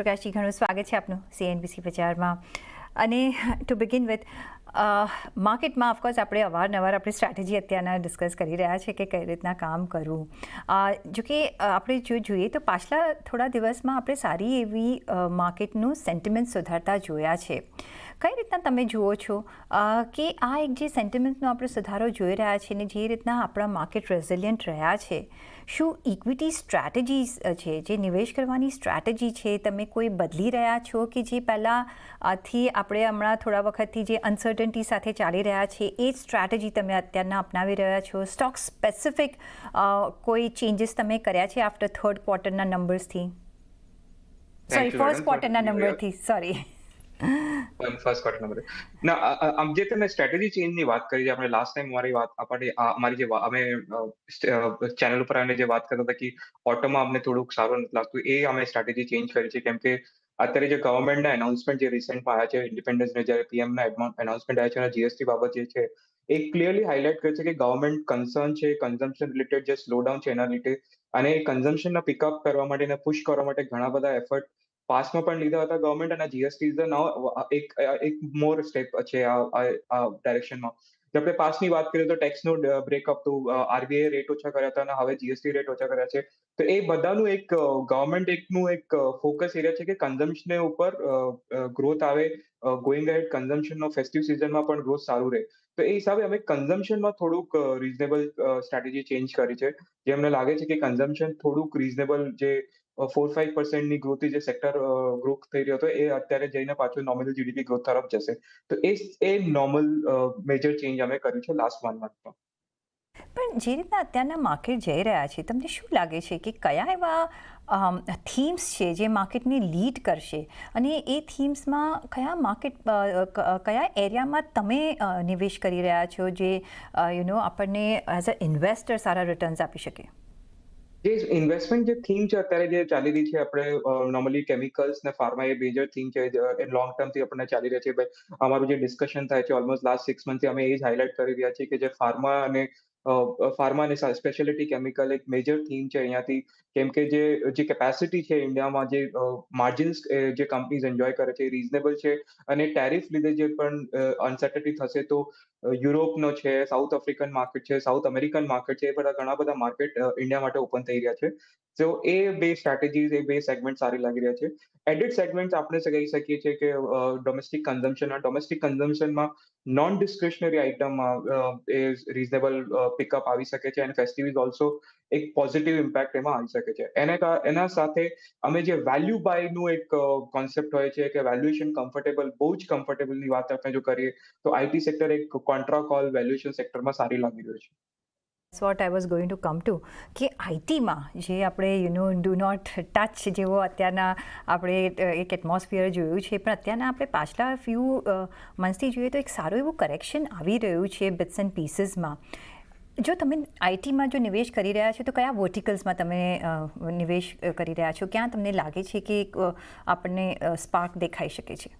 પ્રકાશજી ઘણું સ્વાગત છે આપનું સીએનબીસી બજારમાં અને ટુ બિગિન વિથ માર્કેટમાં ઓફકોર્સ આપણે અવારનવાર આપણે સ્ટ્રેટેજી અત્યારના ડિસ્કસ કરી રહ્યા છે કે કઈ રીતના કામ કરવું. જોકે આપણે જો જોઈએ તો પાછલા થોડા દિવસમાં આપણે સારી એવી માર્કેટનું સેન્ટિમેન્ટ સુધારતા જોયા છે. કઈ રીતના તમે જુઓ છો? કે આ એક જે સેન્ટિમેન્ટનો આપણે સુધારો જોઈ રહ્યા છીએ ને જે રીતના આપણા માર્કેટ રેઝિલિયન્ટ રહ્યા છે, શું ઇક્વિટી સ્ટ્રેટેજીસ છે, જે નિવેશ કરવાની સ્ટ્રેટેજી છે, તમે કોઈ બદલી રહ્યા છો કે જે પહેલાં આથી આપણે હમણાં થોડા વખતથી જે અનસર્ટન્ટી સાથે ચાલી રહ્યા છે. એ જ સ્ટ્રેટેજી તમે અત્યારના અપનાવી રહ્યા છો. સ્ટોક સ્પેસિફિક કોઈ ચેન્જીસ તમે કર્યા છે આફ્ટર થર્ડ ક્વાર્ટરના નંબર્સથી સોરી ફર્સ્ટ ક્વાર્ટરના નંબરથી સોરી ફર્સ્ટ ક્વાર્ટર નંબર ના આમ જે તમે સ્ટ્રેટેજી ચેન્જની વાત કરી છે આપણે લાસ્ટ ટાઈમ મારી વાત આપણે અમારી જે અમે ચેનલ ઉપર અમે જે વાત કરતા હતા કે ઓટોમાં અમને થોડુંક સારું નથી લાગતું એ અમે સ્ટ્રેટેજી ચેન્જ કરી છે. કેમ કે અત્યારે જે ગવર્મેન્ટના એનાઉન્સમેન્ટ જે રિસેન્ટમાં આવ્યા છે ઇન્ડિપેન્ડન્સ ડે જ્યારે પીએમના એનાઉન્સમેન્ટ આવ્યા છે જીએસટી બાબત જે છે, એ ક્લિયરલી હાઇલાઇટ કરે છે કે ગવર્મેન્ટ કન્સર્ન છે કન્ઝમ્પશન રિલેટેડ જે સ્લો ડાઉન છે એના લીધે અને કન્ઝમ્પશનના પિકઅપ કરવા માટે અને પુશ કરવા માટે ઘણા બધા એફર્ટ પાસમાં પણ લીધા હતા. ગવર્મેન્ટ અને જીએસટી ઇઝ એક એક મોર સ્ટેપ છે આ ડાયરેક્શનમાં જો આપણે પાસની વાત કરીએ તો ટેક્સનો બ્રેકઅપ તો આરબીઆઈ રેટ ઓછા કર્યા હતા અને હવે જીએસટી રેટ ઓછા કર્યા છે. તો એ બધાનું એક ગવર્મેન્ટ એકનું એક ફોકસ એરિયા છે કે કન્ઝમ્પશન ઉપર ગ્રોથ આવે ગોઈંગ અહેડ કન્ઝમ્પશનનો ફેસ્ટિવ સિઝનમાં પણ ગ્રોથ સારું રહે. તો એ હિસાબે અમે કન્ઝમ્પશનમાં થોડુંક રિઝનેબલ સ્ટ્રેટેજી ચેન્જ કરી છે. જે અમને લાગે છે કે કન્ઝમ્પશન થોડુંક રિઝનેબલ જે ફોર ફાઈવ પર્સન્ટની ગ્રોથથી જે સેક્ટર ગ્રોથ થઈ રહ્યો હતો, એ અત્યારે જઈને પાછું નોમિનલ જીડીપી ગ્રોથ તરફ જશે. તો એ એ નોર્મલ મેજર ચેન્જ અમે કર્યું છે લાસ્ટ વન મંથમાં પણ જે રીતના અત્યારના માર્કેટ જઈ રહ્યા છે, તમને શું લાગે છે કે કયા એવા થીમ્સ છે જે માર્કેટને લીડ કરશે? અને એ થીમ્સમાં કયા માર્કેટ કયા એરિયામાં તમે નિવેશ કરી રહ્યા છો જે યુ નો આપણને એઝ અ ઇન્વેસ્ટર સારા રિટર્ન્સ આપી શકે? જે ઇન્વેસ્ટમેન્ટ જે થીમ છે અત્યારે જે ચાલી રહી છે, આપણે નોર્મલી કેમિકલ્સ ને ફાર્મા એ મેજર થીમ છે એ લોંગ ટર્મથી આપણને ચાલી રહ્યા છે. અમારું જે ડિસ્કશન થાય છે ઓલમોસ્ટ લાસ્ટ સિક્સ મંથથી અમે એ જ હાઇલાઇટ કરી રહ્યા છીએ કે જે ફાર્મા અને ફાર્મા અને સ્પેશિયાલિટી કેમિકલ એક મેજર થીમ છે અહીંયાથી. કેમ કે જે જે કેપેસિટી છે ઇન્ડિયામાં જે માર્જિન્સ જે કંપનીઝ એન્જોય કરે છે એ રિઝનેબલ છે. અને ટેરિફ લીધે જે પણ અનસર્ટનિટી થશે તો યુરોપનો છે સાઉથ આફ્રિકન માર્કેટ છે સાઉથ અમેરિકન માર્કેટ છે, એ બધા ઘણા બધા માર્કેટ ઇન્ડિયા માટે ઓપન થઈ રહ્યા છે. તો એ બે સ્ટ્રેટેજીઝ એ બે સેગમેન્ટ સારી લાગી રહ્યા છે. એડિટ સેગમેન્ટ આપણે કહી શકીએ છીએ કે ડોમેસ્ટિક કન્ઝમ્પશન ડોમેસ્ટિક કન્ઝમ્પશનમાં નોન ડિસ્ક્રિશનરી આઇટમમાં એ રિઝનેબલ પિકઅપ આવી શકે છે. એન્ડ ફેસ્ટિવ ઇઝ ઓલ્સો એક પોઝિટિવ ઇમ્પેક્ટ એમાં આવી શકે છે. એને એના સાથે અમે જે વેલ્યુ બાયનું એક કોન્સેપ્ટ હોય છે કે વેલ્યુએશન કમ્ફર્ટેબલ બહુ જ કમ્ફર્ટેબલની વાત આપણે જો કરીએ, તો આઈટી સેક્ટર એક કોન્ટ્રા કોલ વેલ્યુએશન સેક્ટરમાં સારી લાગી રહ્યું છે. What I was going to come to કે આઈટીમાં જે આપણે you know do not touch જેવો અત્યારના આપણે એક એટમોસ્ફિયર જોયું છે, પણ અત્યારના આપણે પાછલા ફ્યુ મંથથી જોઈએ તો એક સારું એવું કરેક્શન આવી રહ્યું છે બિટ્સ એન્ડ પીસીસમાં જો તમે આઈટીમાં જો નિવેશ કરી રહ્યા છો, તો કયા વર્ટિકલ્સમાં તમે નિવેશ કરી રહ્યા છો? ક્યાં તમને લાગે છે કે આપણને સ્પાર્ક દેખાઈ શકે છે?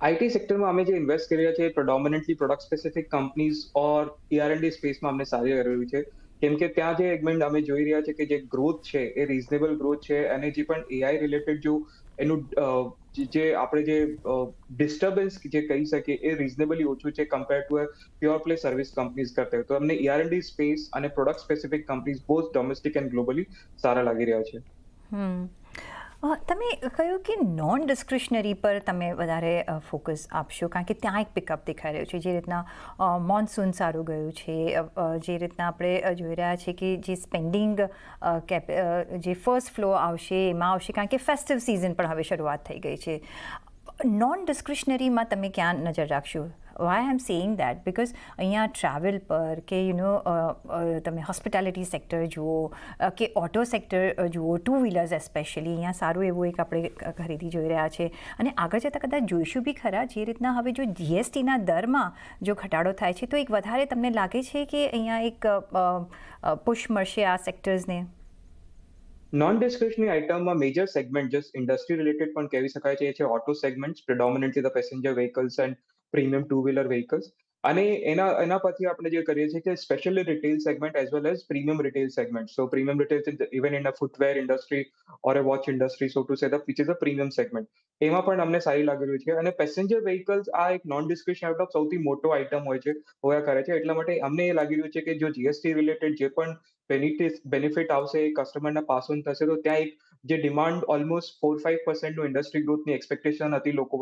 આઈટી સેક્ટરમાં અમે જે ઇન્વેસ્ટ કરી રહ્યા છીએ predominantly product specific companies or ER and D સ્પેસમાં અમને સારી રહ્યું છે. કેમ કે ત્યાં જે એગમેન્ટ અમે જોઈ રહ્યા છે કે જે ગ્રોથ છે, એ રિઝનેબલ ગ્રોથ છે, અને જે પણ એઆઈ રિલેટેડ જો એનું જે- આપણે જે ડિસ્ટર્બન્સ જે કહી શકીએ એ રિઝનેબલી ઓછું છે compare to pure play service companies કરતા તો અમને ઈઆરએનડી સ્પેસ અને product specific companies both domestic and globally સારા લાગી રહ્યા છે. હમ. તમે કહ્યું કે નોન ડિસ્ક્રિશનરી પર તમે વધારે ફોકસ આપશો, કારણ કે ત્યાં એક પિકઅપ દેખાઈ રહ્યું છે. જે રીતના મોન્સૂન સારું ગયું છે જે રીતના આપણે જોઈ રહ્યા છીએ કે જે સ્પેન્ડિંગ કેપ જે ફર્સ્ટ ફ્લો આવશે, એમાં આવશે, કારણ કે ફેસ્ટિવ સિઝન પણ હવે શરૂઆત થઈ ગઈ છે. નોન ડિસ્ક્રિશનરીમાં તમે ક્યાં નજર રાખશો? Why I am saying that because અહીંયા ટ્રાવેલ પર કે યુ નો તમે હોસ્પિટાલિટી સેક્ટર જુઓ કે ઓટો સેક્ટર જુઓ ટુ વ્હીલર્સ એસ્પેશિયલી અહીંયા સારું એવું એક આપણે ખરીદી જોઈ રહ્યા છે. અને આગળ જતાં કદાચ જોઈશું બી ખરા, જે રીતના હવે જો જીએસટીના દરમાં જો ઘટાડો થાય છે, તો એક વધારે તમને લાગે છે કે અહીંયા એક પુશ મળશે આ સેક્ટર્સને non discretionary આઇટમમાં major segment just industry related પણ કહેવી શકાય છે. એ છે auto segment predominantly the passenger vehicles and premium two wheeler vehicles અને એના એના પછી આપણે જે કરીએ છીએ કે specially retail segment as well as premium retail segment so premium retail even in a footwear industry or a watch industry so to say the which is a premium segment એમાં પણ અમને સારી લાગી રહ્યું છે. અને પેસેન્જર વ્હીકલ્સ આ એક નોન ડિસ્ક્રિપ્શન આઉટ ઓફ સૌથી મોટો આઇટમ હોય છે, હોયા કરે છે. એટલા માટે અમને એ લાગી રહ્યું છે કે જો જીએસટી રિલેટેડ જે પણ બેનિફિટ બેનિફિટ આવશે એ કસ્ટમરના પાસ ઓન થશે, તો ત્યાં એક જે ડિમાન્ડ ઓલમોસ્ટ ફોર ફાઈવ પર્સન્ટનું ઇન્ડસ્ટ્રી ગ્રોથની એક્સપેક્ટેશન હતી લોકો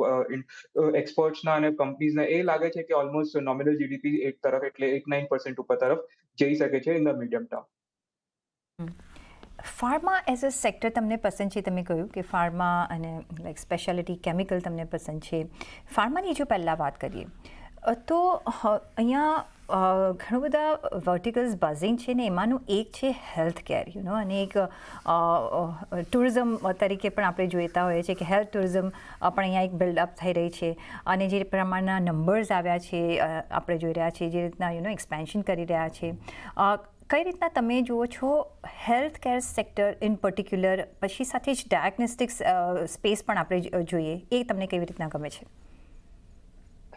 એક્સપર્ટ્સના અને કંપનીઝના એ લાગે છે કે ઓલમોસ્ટ નોમિનલ જીડીપી એક તરફ એટલે એક નાઇન પર્સન્ટ ઉપર તરફ જઈ શકે છે in the medium term pharma as a sector તમને પસંદ છે, તમે કહ્યું કે ફાર્મા અને લાઈક સ્પેશિયાલિટી કેમિકલ તમને પસંદ છે. ફાર્માની જો પહેલાં વાત કરીએ તો અહીંયા ઘણા બધા વર્ટિકલ્સ બઝિંગ છે ને, એમાંનું એક છે હેલ્થ કેર યુ નો અને એક ટુરિઝમ તરીકે પણ આપણે જોઈતા હોઈએ છીએ કે હેલ્થ ટુરિઝમ પણ અહીંયા એક બિલ્ડઅપ થઈ રહી છે. અને જે પ્રમાણના નંબર્સ આવ્યા છે આપણે જોઈ રહ્યા છીએ, જે રીતના યુ નો એક્સપેન્શન કરી રહ્યા છે. કઈ રીતના તમે જુઓ છો health care sector in particular પછી સાથે જ ડાયગ્નોસ્ટિક્સ સ્પેસ પણ આપણે જોઈએ. એ તમને કેવી રીતના ગમે છે?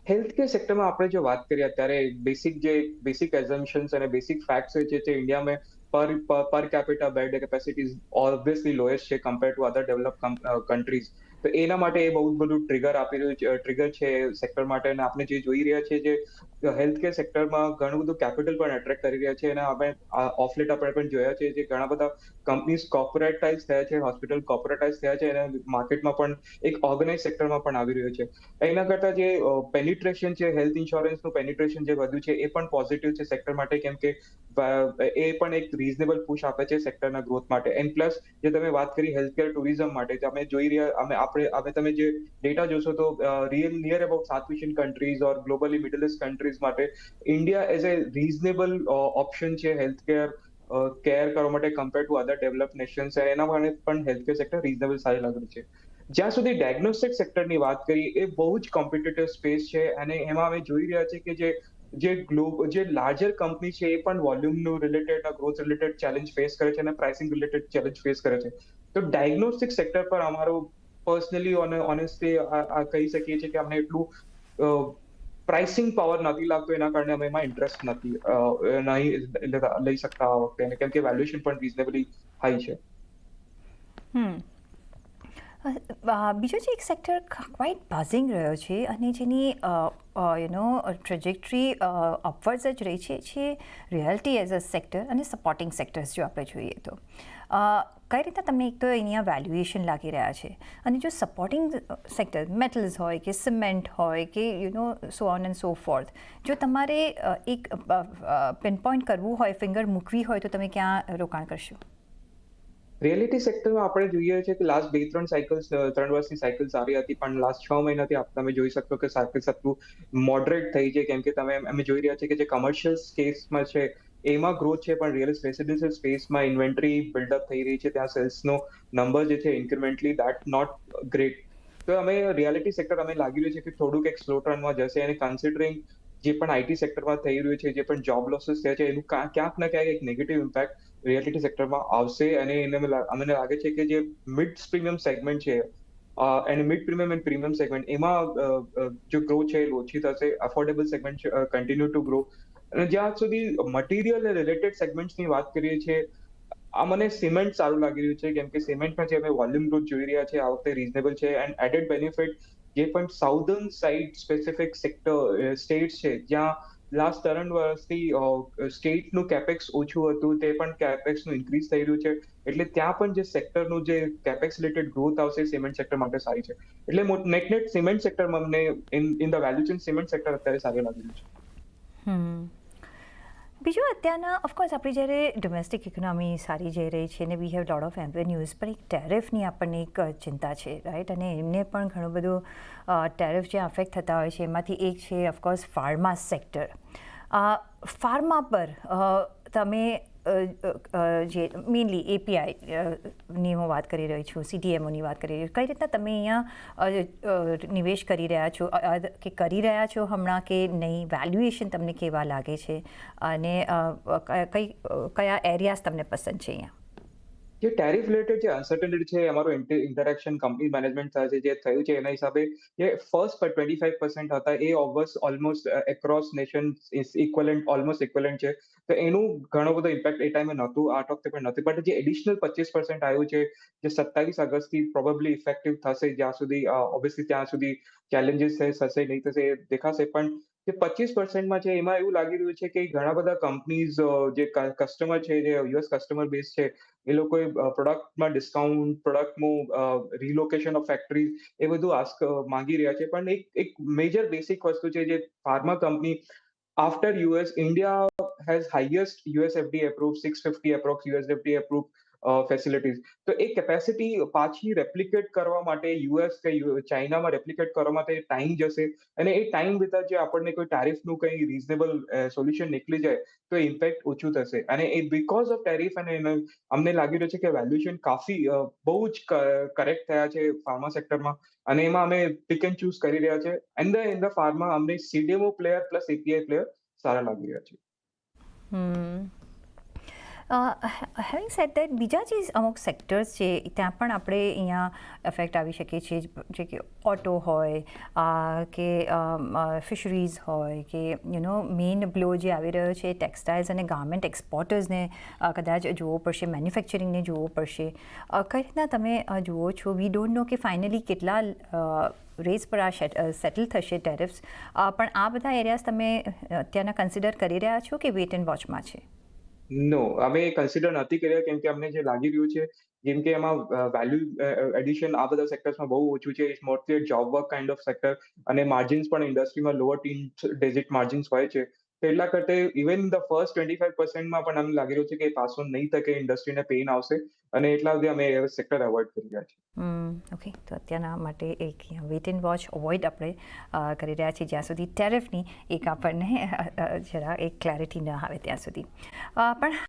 હેલ્થ કેર સેક્ટરમાં આપણે જો વાત કરીએ, અત્યારે બેસિક જે બેસિક એઝમ્પશન્સ અને બેસિક ફેક્ટ્સ હોય છે તે ઇન્ડિયામાં per per capita bed capacity obviously lowest છે compare to other develop countries તો એના માટે એ બહુ બધું ટ્રિગર આપી રહ્યું છે ટ્રિગર છે સેક્ટર માટે અને આપણે જે જોઈ રહ્યા છે જે હેલ્થ કેર સેક્ટરમાં ઘણું બધું કેપિટલ પણ એટ્રેક્ટ કરી રહ્યા છે અને આપણે ઓફલેટ આપણે પણ જોયા છે જે ઘણા બધા કંપનીઝ કોર્પોરેટાઇઝ થયા છે હોસ્પિટલ કોર્પોરેટાઇઝ થયા છે અને માર્કેટમાં પણ એક ઓર્ગેનાઇઝ સેક્ટરમાં પણ આવી રહ્યો છે. એના કરતાં જે પેનિટ્રેશન છે હેલ્થ ઇન્સ્યોરન્સનું પેનિટ્રેશન જે વધ્યું છે એ પણ પોઝિટિવ છે સેક્ટર માટે કેમ કે એ પણ એક રીઝનેબલ પુશ આપે છે સેક્ટરના ગ્રોથ માટે. એન્ડ પ્લસ જે તમે વાત કરી હેલ્થ કેર ટુરિઝમ માટે અમે જોઈ રહ્યા, અમે આપણે હવે તમે જે ડેટા જોશો તો real near about South Asian countries or globally Middle East countries માટે India as a reasonable option છે હેલ્થ કેર કેર કરવા માટે compare to other develop nations એના માટે પણ હેલ્થ કેર સેક્ટર રીઝનેબલ સારી લાગે છે. જ્યાં સુધી ડાયગ્નોસ્ટિક સેક્ટરની વાત કરીએ, એ બહુ જ કોમ્પિટેટિવ સ્પેસ છે અને એમાં અમે જોઈ રહ્યા છીએ કે જે જે ગ્લોબ જે લાર્જર કંપની છે એ પણ વોલ્યુમનું related growth related challenge face કરે છે અને પ્રાઇસિંગ રિલેટેડ ચેલેન્જ ફેસ કરે છે. તો ડાયગ્નોસ્ટિક સેક્ટર પર અમારો પર્સનલી ઓનેસ્ટલી આ કહી શકીએ છીએ કે અમને એટલું પ્રાઇસિંગ પાવર નથી લાગતો એના કારણે અમે એમાં ઇન્ટરેસ્ટ નથી નહીં લઈ શકતા આ વખતે. કેમ કે વેલ્યુએશન પણ રીઝનેબલી હાઈ છે. બીજો જે એક સેક્ટર ક્વાઇટ બાઝિંગ રહ્યો છે અને જેની યુ નો ટ્રેજેક્ટરી અપવર્ડ્સ જ રહી છે છે રિયાલિટી એઝ અ સેક્ટર અને સપોર્ટિંગ સેક્ટર્સ જો આપણે જોઈએ તો. કઈ રીતે તમને એક તો એની વેલ્યુએશન લાગી રહ્યા છે? અને જો સપોર્ટિંગ સેક્ટર મેટલ્સ હોય કે સિમેન્ટ હોય કે you know so on and so forth જો તમારે એક પિનપોઇન્ટ કરવું હોય ફિંગર મૂકવી હોય, તો તમે ક્યાં રોકાણ કરશો? રિયાલિટી સેક્ટરમાં આપણે જોઈએ છે કે લાસ્ટ બે, ત્રણ સાયકલ્સ ત્રણ વર્ષની સાયકલ સારી હતી, પણ લાસ્ટ છ મહિનાથી આપ- તમે જોઈ શકશો કે સાયકલ્સ આટલું મોડરેટ થઈ છે. કેમ કે તમે અમે જોઈ રહ્યા છીએ કે જે કમર્શિયલ સ્કેસમાં છે એમાં ગ્રોથ છે, પણ રિયલ રેસિડેન્શિયલ સ્પેસમાં ઇન્વેન્ટરી બિલ્ડઅપ થઈ રહી છે. ત્યાં સેલ્સનો નંબર જે છે ઇન્ક્રીમેન્ટલી દેટ નોટ ગ્રેટ તો અમે રિયાલિટી સેક્ટર અમે લાગી રહ્યું છે કે થોડુંક એક સ્લો ટર્નમાં જશે અને કન્સિડરિંગ જે પણ આઈટી સેક્ટરમાં થઈ રહ્યું છે, જે પણ જોબ લોસીસ થયા છે, એનું ક્યાં- ક્યાંક ને ક્યાંક એક નેગેટિવ ઇમ્પેક્ટ રિયાલિટી સેક્ટરમાં આવશે. અને એને અમને લાગે છે કે જે મિડ પ્રીમિયમ સેગમેન્ટ છે and mid premium and premium segment એમાં જો ગ્રો છે એ ઓછી થશે affordable segment continue to grow અને જ્યાં સુધી મટીરિયલ રિલેટેડ સેગમેન્ટ્સની વાત કરીએ છીએ, આ મને સિમેન્ટ સારું લાગી રહ્યું છે. કેમ કે સિમેન્ટમાં જે અમે વોલ્યુમ ગ્રોથ જોઈ રહ્યા છે આ વખતે રીઝનેબલ છે. એન્ડ એડેડ બેનિફિટ જે પણ southern side specific sector states છે, જ્યાં લાસ્ટ ત્રણ વર્ષથી સ્ટેટનું કેપેક્સ ઓછું હતું, તે પણ કેપેક્સનું ઇન્ક્રીઝ થઈ રહ્યું છે. એટલે ત્યાં પણ જે સેક્ટરનું જે કેપેક્સ રિલેટેડ ગ્રોથ આવશે સિમેન્ટ સેક્ટર માટે સારી છે. એટલે નેટ નેટ સિમેન્ટ સેક્ટરમાં અમને in in the value chain cement sector અત્યારે સારી લાગી રહ્યું છે. બીજું અત્યારના ઓફકોર્સ આપણી જ્યારે ડોમેસ્ટિક ઇકોનોમી સારી જઈ રહી છે ને વી હેવ લોટ ઓફ એવન્યુઝ પણ એક ટેરિફની આપણને એક ચિંતા છે રાઈટ અને એમને પણ ઘણું બધું ટેરિફ જે અફેક્ટ થતા હોય છે, એમાંથી એક છે ઓફકોર્સ ફાર્મા સેક્ટર ફાર્મા પર તમે જે મેઇનલી એપીઆઈની હું વાત કરી રહી છું સીડીએમઓની વાત કરી રહી છું. કઈ રીતના તમે અહીંયા નિવેશ કરી રહ્યા છો? કે કરી રહ્યા છો હમણાં કે નહીં? વેલ્યુએશન તમને કેવા લાગે છે? અને કઈ, કયા એરિયાઝ તમને પસંદ છે અહીંયા? જે ટેરિફ રિલેટેડ જે અનસર્ટેનિટી છે, અમારું ઇન્ટરેક્શન કંપની મેનેજમેન્ટ સાથે જે થયું છે, એના હિસાબે જે ફર્સ્ટ પર ટ્વેન્ટી ફાઈવ પર્સન્ટ હતા, એ overs almost across nation equivalent almost equivalent છે. તો એનું ઘણો બધો ઇમ્પેક્ટ એ ટાઈમે નહોતું, આ વખતે પણ નથી બટ જે એડિશનલ પચીસ પર્સન્ટ આવ્યું છે, જે સત્તાવીસ ઓગસ્ટથી પ્રોબેબલી ઇફેક્ટિવ થશે જ્યાં સુધી ઓબ્વિયસલી ત્યાં સુધી ચેલેન્જીસ થશે નહીં, થશે એ દેખાશે. પણ જે પચીસ પર્સન્ટમાં છે, એમાં એવું લાગી રહ્યું છે કે ઘણા બધા કંપનીઝ જે કસ્ટમર છે, જે યુએસ કસ્ટમર બેઝ છે, એ લોકોએ પ્રોડક્ટમાં ડિસ્કાઉન્ટ પ્રોડક્ટનું રિલોકેશન ઓફ ફેક્ટરીઝ એ બધું આસ્ક માંગી રહ્યા છે. પણ એક એક મેજર બેસિક વસ્તુ છે જે pharma company after US India has highest US FD approve six fifty approx US FD approve facilities તો એ કેપેસિટી પાછી રેપ્લિકેટ કરવા માટે યુએસ કે ચાઇનામાં રેપ્લિકેટ કરવા માટે ટાઈમ જશે. અને એ ટાઈમ વિતા જે આપણને કોઈ ટેરિફનું કંઈ રિઝનેબલ સોલ્યુશન નીકળી જાય, તો ઇમ્પેક્ટ ઓછું થશે. અને એ બીકોઝ ઓફ ટેરિફ અને અમને લાગી રહ્યું છે કે વેલ્યુએશન કાફી બહુ જ કરેક્ટ થયા છે ફાર્મા સેક્ટરમાં અને એમાં અમે પિક એન્ડ ચૂઝ કરી રહ્યા છે. And the in the pharma અમને CDMO player plus API player સારા લાગી રહ્યા છે. હેવિંગ સેટ દેટ બીજા જે અમુક સેક્ટર્સ છે, ત્યાં પણ આપણે અહીંયા અફેક્ટ આવી શકીએ છીએ જે કે ઓટો હોય કે ફિશરીઝ હોય, કે યુ મેઇન બ્લો જે આવી રહ્યો છે ટેક્સટાઇલ્સ અને ગાર્મેન્ટ એક્સપોર્ટર્સને કદાચ જોવો પડશે મેન્યુફેક્ચરિંગને જોવો પડશે. કઈ રીતના તમે જુઓ છો? વી ડોન્ટ નો કે ફાઇનલી કેટલા રેસ પર આ સેટલ થશે ટેરિફ્સ પણ આ બધા એરિયાઝ તમે અત્યારના કન્સિડર કરી રહ્યા છો કે વેટ એન્ડ વોચમાં છે? નો અમે કન્સિડર નથી કર્યા કેમ કે અમને જે લાગી રહ્યું છે, જેમ કે એમાં વેલ્યુ એડિશન આ બધા સેક્ટર્સમાં બહુ ઓછું છે. It's mostly job work kind of sector અને માર્જિન્સ પણ ઇન્ડસ્ટ્રીમાં લોઅર ટીન ડિજિટ માર્જિન્સ હોય છે. એટલા કરતે even the first twenty five પર્સન્ટમાં પણ અમને લાગી રહ્યું છે કે પાસ ઓન નહીં થકે ઇન્ડસ્ટ્રીને પેઇન આવશે. અને એટલા સુધી અમે સેક્ટર અવોઇડ કરી રહ્યા છીએ. ઓકે તો અત્યારના માટે એક વેટ એન્ડ વોચ અવોઇડ આપણે કરી રહ્યા છીએ જ્યાં સુધી ટેરિફની એક આપણને જરા એક ક્લેરિટી ન આવે ત્યાં સુધી. પણ